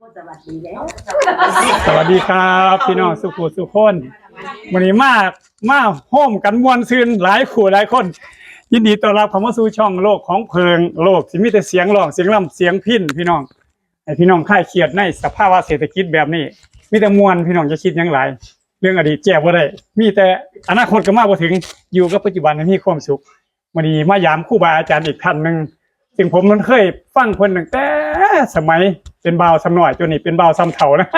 สวัสดีแล้วสวัสดีครับ พี่น้องสุขุสุขคนวันนี้มากมาโฮมกันมวนซืนหลายขู่หลายคน ยินดีต้อนรับเข้ามาสู่ช่องโลกของเพลิงโลกที่มีแต่เสียงร้องเสียงร่ำเสียงพินพี่น้องให้พี่น้องคลายเครียดในสภาวะเศรษฐกิจแบบนี้ มีแต่มวนพี่น้องจะคิดยังไรเรื่องอดีตแจ้บ่ได้ มีแต่อนาคตก็มาบ่ถึงอยู่กับปัจจุบันให้มีความสุขวันนี้มายามครูบาอาจารย์อีกท่านหนึ่งซึ่งผมมันเคยฟังเพิ่นตั้งแต่ สมัยเป็นบ่าวสำหน่อยจนนี่เป็นบ่าวซ้ำเฒ่านะ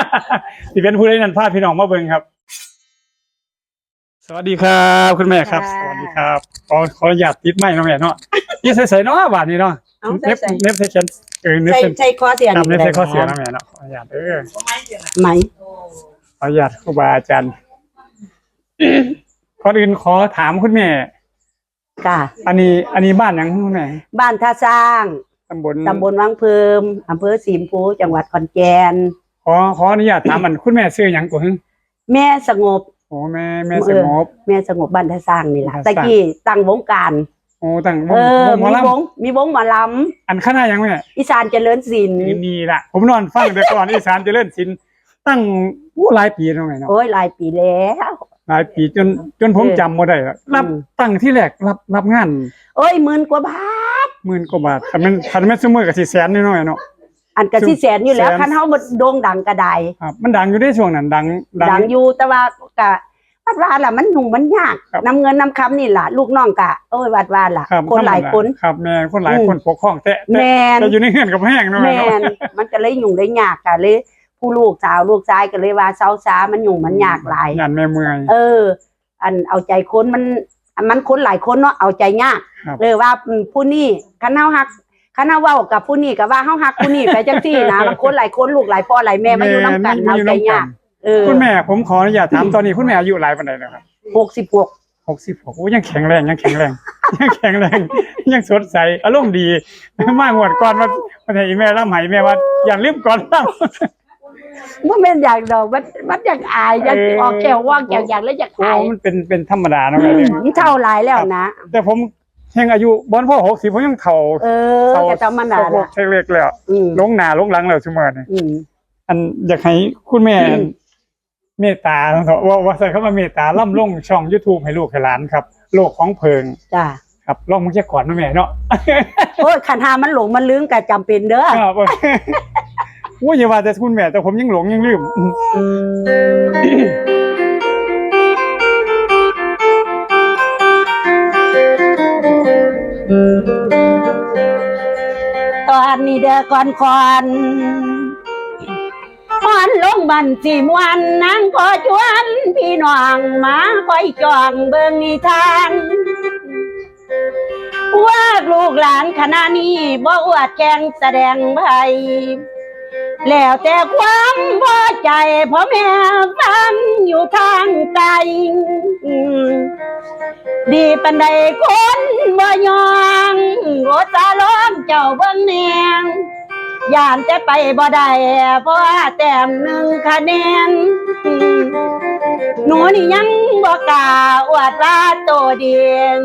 ที่เป็นผู้ใดนั้นพาพี่น้องมาเบิ่งครับ สวัสดีครับคุณแม่ครับ สวัสดีครับขอขออนุญาตติดไม้เนาะแม่เนาะนี่ใส่ๆเนาะบาดนี้เนาะเอาเน็บใส่เน็บใส่ฉันเออเน็บใส่ใส่ใส่คอเสียทำเน็บใส่ข้อเสียนะแม่เนาะขออนุญาตเออไหมขออนุญาตครูบาอาจารย์ก่อนอื่นขอถามคุณแม่ค่ะอันนี้ อันนี้บ้านหยังคุณแม่บ้านท่าสร้าง ตำบลตำบลวังเพิมอำเภอสีมพูจังหวัดขอนแก่นขอขออนุญาตถามมันคุณแม่ชื่อหยังกูหึแม่สงบโอ้แม่แม่สงบ แม่สงบบ้านท่าสร้างนี่แหละท่าสตะร้างกี้ตั้งวงการโอ้ตั้งวเองอวงหมอมีลวงมีวงหมอลำอันคณะหยังแม่ำอีสานเจริญศิลป์นี่นี่ล่ะผมนอนฟังแต่ก่อนอีสานเจริญศิลป์ตั้งอู้หลายปีแล้วแม่เนาะโอ้ยหลายปีแล้วหลายปีจนจนผมเออจำบ่ได้แล้วรับอืมตั้งที่แรกรับรับงาน โอ้ยหมื่นกว่าบาท หมื่นกว่าบาทคันแม่นคันแม่นซุมื้อก็สิแสนน้อยๆเนาะ อันกะที่แสนอยู่แล้วแสน คันเฮาบ่โด่งดังกระไดครับมันดังอยู่ในช่วงนั้นดัง ดังอยู่แต่ว่ากะวัดว่าล่ะมันหนุ่มมันยากครับ นำเงินนำคำนี่ล่ะลูกน้องกะโอ้ยวัดว่าล่ะครับคนหลายธรรมดคน ครับแม่คนหลายอืม คนปกครองแต่แมแต่น แต่อยู่ในเฮือนกับแห้งเนาะแมแม่เนาะนมันก็เลยยุ่งได้ยากกะเลย ผู้ลูกสาวลูกชายก็เลยว่าเช้าช้ามันยุ่งมันยากหลาย งานแม่เมื่อย เออ อันเอาใจคนมัน อันมันคนหลายคนเนาะเอาใจยากครับเลยว่าอืมผู้นี้คันเฮาฮักคันเฮาเว้ากับผู้นี้ก็ว่าเฮาฮักผู้นี้ไปจังซี่นะมันคนหลายคนลูกหลายพ่อหลายแม่มาอยู่นํกันมาเอาอยู่ใจนำกัยานกเออคุณแม่ผมขออนุญาตถามตอนนี้คุณแม่อายุหลายปานใดแล้วครับ66 66โอ้ยังแข็งแรงยังแข็งแรง ยังแข็งแรง ยังสดใสอารมณ์ดี มางวดก่อนว่าว่าให้อีแม่ล่ำให้แม่ว่าอย่าลืมก่อนล่ำ มันเป็นอย่างดอกมันมันอยากอายอยากเออออกแก้วว่างแก้วอย่างแล้วอยากโอ้อายมันเป็นเป็นธรรมดาเนาะอืแม่มเนี่ยมันเท่าหลายแล้วนะแต่ผมยังอายุบอนพ่อ60ผมยังเฒ่าเออแกธรรมดาเฒ่าละเล็กๆแล้วอืมลงหน้าลงหลังแล้วซุมื้อนี้อืม อันอยากให้คุณแม่อืม เมตตาเถอะว่าว่าใส่เข้ามาเมตตาล่ำลงช่อง YouTube ให้ลูกให้หลานครับ โลกของเพิงจ้าครับลองมึงจะก่อนนะแม่เนาะ โอ้ยขันหามันหลงมันลืมก็จำเป็นเด้อ ครับ ว่าอย่าว่าแต่คุณแม่แต่ผมยังหลงยังลืม ตอนนี้เด้อก่อนคอนคอนลงบันสีมวันนางขอชวนพี่น้องมาคอยจองเบิ่งนิทานว่าลูกหลานคณะนี้บ่อวดแข่งแสดงไพ แล้วแต่ความพอใจพ่อแม่ฟังอยู่ทางไกลดีปันใดคนบ่ยองโอตาล้อมเจ้าเบิ่งแนงยานแต่ไปบ่ได้เพราะแต้มหนึ่งคะแนน หนูนี่ยังบ่กล้าอวดว่าโตเดียน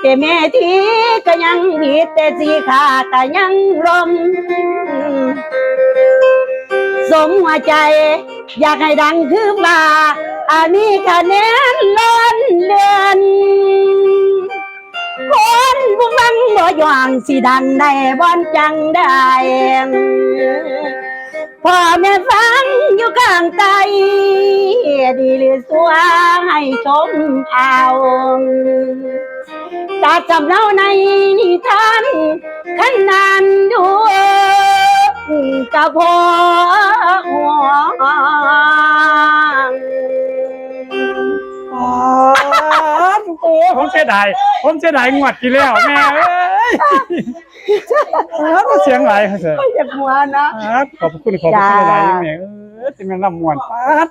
แต่แม่ทีก็ยังผิดแต่สีขาก็ยังลม สมหัวใจ อยากให้ดังคือว่าอันนี้คะแนนล้นเลือนคนผู้ฟังบ่ย่องสิดังได้บอนจังได้ พ่อแม่ฟังอยู่ข้างใต้ดีหรือสัวให้ชมเอาตาจำเล่าในนิทานขันนานดูกับพ่อห่วงผมเสียดายผมเสียดายงวดที่แล้วแม่เอ้ย เสียงไหลครับเสียไม่อยากหัวนะครับขอบคุณขอบคุณจ้าหลายๆแม่เออที่แม่นลำมวนปัด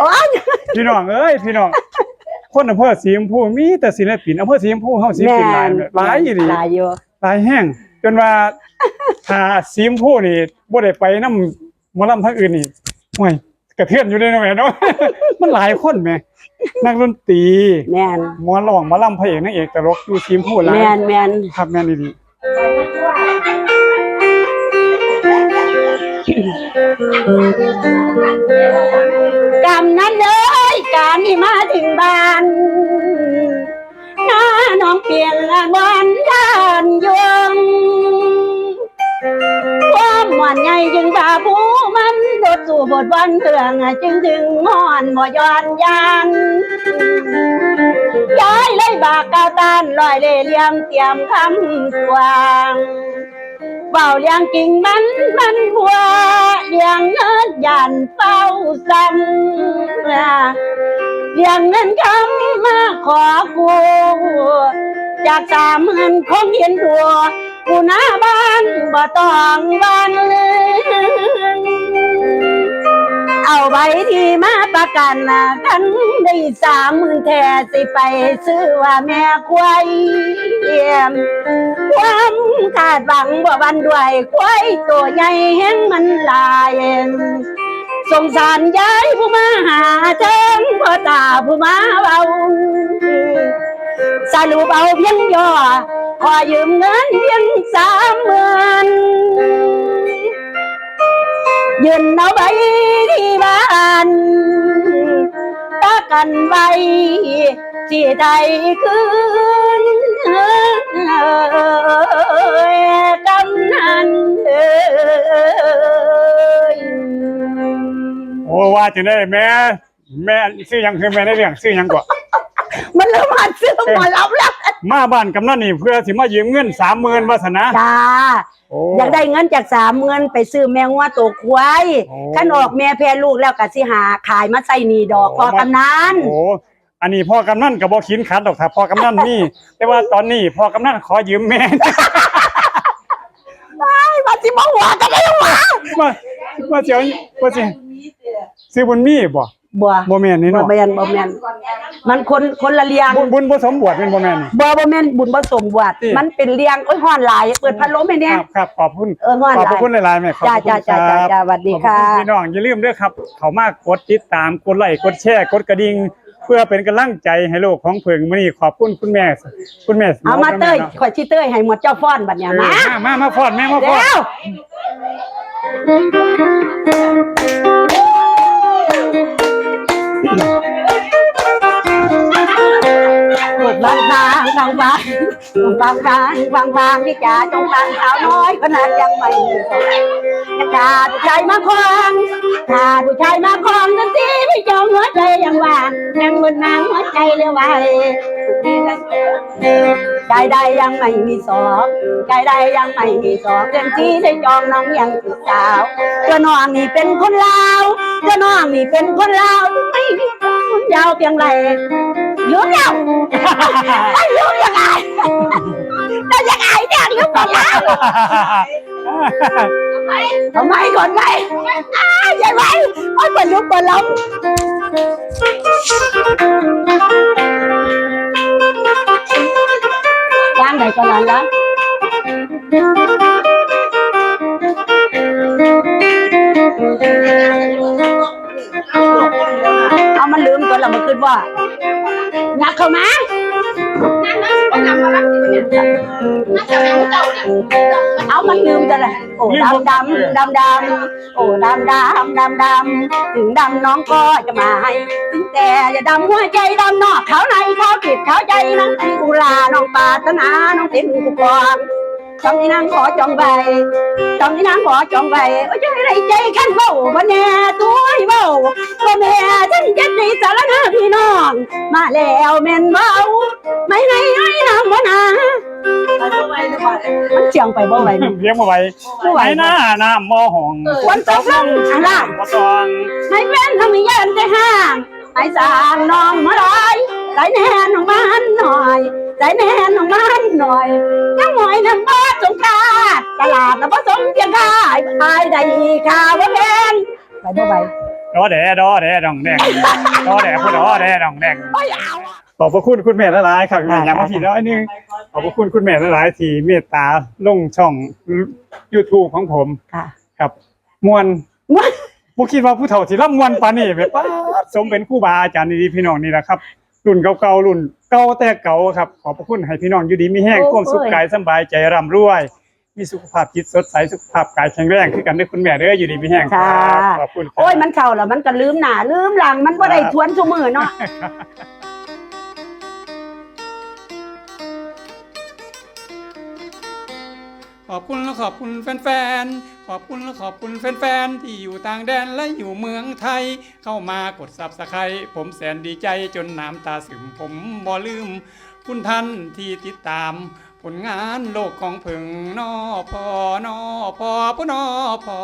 โอ๊ยพี่น้องเอ้ยพี่น้องคนอำเภอสีชมพูมีแต่ศิลปินอำเภอสีชมพูเฮาศิลปินหลายแม่หลายอีหลีหลายอยู่หลายแห้งจนว่าถ้าสีชมพูนี่บ่ได้ไปนำหมอลำทางอื่นนี่ห่วยกระเทือนอยู่เลยเนาะแม่เนาะมันหลายคนแม่นักดนตรีแม่นหมอร้องหมอลำพระเอกนางเอกตลกอยู่สีชมพูหลายแม่นแม่นครับแม่นอีหลี กำนั้นเลยการที่มาถึงบ้านน้าน้องเปลี่ยนวันดานยงความหวานใหญ่จึงบาผู้มันโดดสู่บทวันเพื่องจึงถึงงอนบ่ย้อนยาน ย้ายเลยบากกาตานลอยเล่เลียงเตรียมคำกวางเบาเลียงกิ่งมันมันบัวเลียงเงินยันเฝ้าซ้ำเลียงเงินคำมาขอกูจากสามหมื่นคงเห็นตัวกูหน้าบ้านบ่ต้องวันเลย เอาใบที่มาประกันนะกันได้สามหมื่นแท่สิไปซื้อว่าแม่ควายเยี่ยมความคาดหวังว่าวันด้วยควายตัวใหญ่แห้งมันลายสงสารยายผู้มาหาเชิงพ่อตาผู้มาเบาสรุปเอาเพียงย่อขอยืมเงินเพียงสามหมื่นยืนเอาไว้ บ้านตากันไว้ที่ไทยคืนกำนันเอ้ยโอ้ว่าจะได้แม่แม่ซื้อหยังคือแม่ได้เรื่องซื้อหยังก่อนมันเริ่มหัดซื้อหมอรับแล้วมาบ้านกำนันนี่เพื่อสิมายืมเงิน30,000ว่าสนะจ้า โอ้อยากได้เงินจากสามเงินไปซื้อแมงว่าตัวควายโอ้ ขันออกแม่แพรลูกแล้วก็สิหาขายมาใส่หนีดอกโอ้พอกำนันโอ้อันนี้พ่อกำนันก็บ่ขินขัดดอกถ้าพ่อกำนันมีแต่ว่าตอนนี้พ่อกำนันขอยืมแม่มาสิมาหัวกันได้ยังวะมามาเจียวมาสิซื้อบุญมีบ่บัวบ่แม่นนี่บ่เนาะแมนบ่แมนมั นคนคนละเลียงบุญบุญบ่สมบวชเป็นบ่แม่นนี่บ่บ่แม่นบุญผสมบวชที่ มันเป็นเลียงโอ้ยฮ้อนหลาย เปิดพัดลมให้คแน่รับครับขอบคุณเออฮ้อนขอบหลายคุณหลายๆแม่ขอบจ้าคุณจ้าจ้าคจ้ารับจ้าสวัสดีขอบค่ะ คุณพี่น้องอย่าลืมด้วยครับ เขามากกดติดตามกดไลค์กดแชร์กดกระดิ่งเพื่อเป็นกำลังใจให้โลกของเพิงมื้อนี้ขอบคุณคุณแม่ คุณแม่เอามาเต้ยข่อยสิเต้ยให้หมดเจ้าฟ้อนบัดเนี่ยเออมามามามาพอดแม่มาพอเดี๋ดยวางบางบางบางทางบางบางที่จ่าจงบางสาวน้อยขนาดยังไม่มีสวยขาดผู้ชายมาคลองขาดผู้ชายมาคลองนั่นสิพี่จองหัวใจยังว่างยังบนนางหัวใจเรือไว้ใจใดยังไม่มีสองใจใดยังไม่มีสองเรื่องที่ได้จองน้องยังติดสาวเจ้าน้องนี่เป็นคนลาวเจ้าน้องนี่เป็นคนลาวไม่มีคนยาวเพียงไร ลืมแล้วไม่ลืมยังไงจะยังไงเนี่ยลืมก่อนแล้วทำไมก่อนไงอ้าวใหญ่ไว้โอ้ ยคนลุกคนล้มวางไหนก่อนแล้วเอามันลืมตัวเรามาขึ้นว่างักเข้ามาเอามันลืมตัวเลยโอ้ดำดำดำดำโอ้ดำดำดำดำถึงดำน้องก็จะมาให้ถึงแต่อย่าดำหัวใจดำนอกเขาในเขาผิดเขาใจนังไอ้กุลาน้องปรารถนาน้องเป็นผู้กอง จองนี่นางขอจองใบจองนี่นางขอจองใบโอ้ยใจไรใจขันเบ้าบ่แน่ตัวให้เบ้าพ่อแม่ฉันจะในสารนาพี่น้อง มาแล้วแม่นเบาไม่ให้ให้น้ำบ่นามันเสียงไปบ่ไหวนี่เลี้ยงมาไว้บ่ไหวไว้หน้าน้ำมอหองฝนตกลงข้างล่างบ่ตองให้แฟนทำให้ยันได้ห้างให้สางน้องมาลอยใส่แน่น้องมันหน่อย ใส่แน่น้องมันหน่อยยังหน่อยน้ำบ้าสงกาตลาดน้ำผสมเพียงค่ายอายได้ข่าวว่าแพงไปบ่ไหวดอแดดอแดดองแดงดอแดพูดดอแดดองแดงโอ้ยเอาอะขอบพระคุณคุณแม่หลายๆครับค่ะอย่างมาผิดน้อยนึงขอบพระคุณคุณแม่หลายๆที่เมตตาลงช่อง YouTube ของผมค่ะครับ มวนม่วนบ่คิดว่าผู้เฒ่าสิรับมวนปานนี้แบบว่าสมเป็นครูบาอาจารย์ดีๆพี่น้องนี่แหละครับ รุ่นเก่าๆรุ่นเก่าแต่เก่าครับ ขอบพระคุณให้พี่น้องอยู่ดีมีแห้งความสุขกายสำบายใจร่ำรวย มีสุขภาพจิตสดใสสุขภาพกายแข็งแรงคือกันเด้อคุณแม่เด้ออยู่ดีมีแห้งครับค่ะขอบคุณครับโอ้ยมันเข่าแล้วมันก็ลืมหน้าลืมหลังมันบ่ได้ทวนซุมือเนาะ ขอบคุณและขอบคุณแฟนๆ ขอบคุณและขอบคุณแฟนๆ ที่อยู่ต่างแดนและอยู่เมืองไทย เข้ามากดซับสไครต์ผมแสนดีใจจนน้ำตาซึมผมบ่ลืม คุณท่านที่ติดตาม ผลงานโลกของเพึงนอพอนอพอพนอพอ